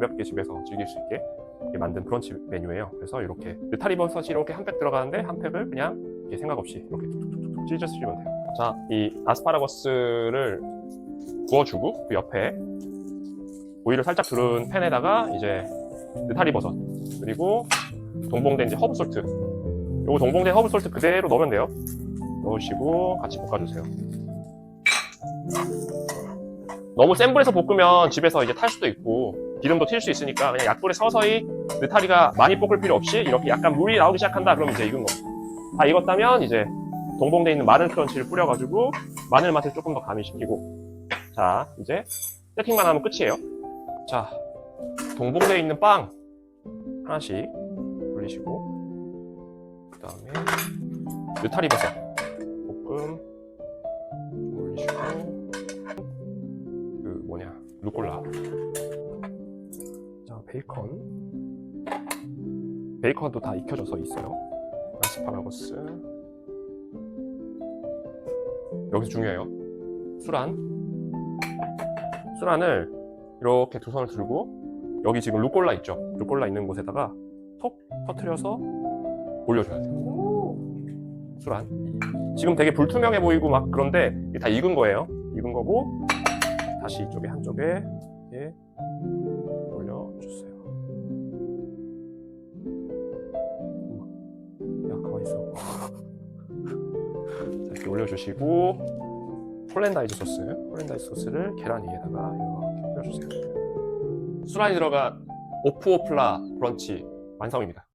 가볍게 집에서 즐길 수 있게 만든 브런치 메뉴예요. 그래서 이렇게 느타리 버섯이 이렇게 한 팩 들어가는데 한 팩을 그냥 생각 없이 이렇게 툭툭툭툭 찢어주시면 돼요. 자, 이 아스파라거스를 구워주고 그 옆에 오일을 살짝 두른 팬에다가 이제 느타리 버섯 그리고 동봉된 이제 허브 솔트 요거 동봉된 허브 솔트 그대로 넣으면 돼요. 넣으시고 같이 볶아주세요. 너무 센 불에서 볶으면 집에서 이제 탈 수도 있고 기름도 튈 수 있으니까 그냥 약불에 서서히 느타리가 많이 볶을 필요 없이 이렇게 약간 물이 나오기 시작한다 그러면 이제 익은 겁니다. 다 익었다면 이제 동봉돼 있는 마늘 크런치를 뿌려가지고 마늘 맛을 조금 더 가미시키고 자 이제 세팅만 하면 끝이에요. 자 동봉돼 있는 빵 하나씩 올리시고 그 다음에 느타리 버섯 볶음 좀 올리시고 그 뭐냐 루꼴라 자 베이컨? 베이컨도 다 익혀져서 있어요. 아스파라거스. 여기서 중요해요. 수란. 수란을 이렇게 두 손을 들고 여기 지금 루꼴라 있죠? 루꼴라 있는 곳에다가 톡 터트려서 올려줘야 돼요. 수란. 지금 되게 불투명해 보이고 막 그런데 다 익은 거예요. 익은 거고 다시 이쪽에 한쪽에 올려 주세요. 야 가만 있어. 자, 이렇게 올려주시고 폴렌다이즈 소스, 폴렌다이즈 소스를 계란 위에다가 이렇게 뿌려주세요. 수란이 들어간 오프오플라 브런치 완성입니다.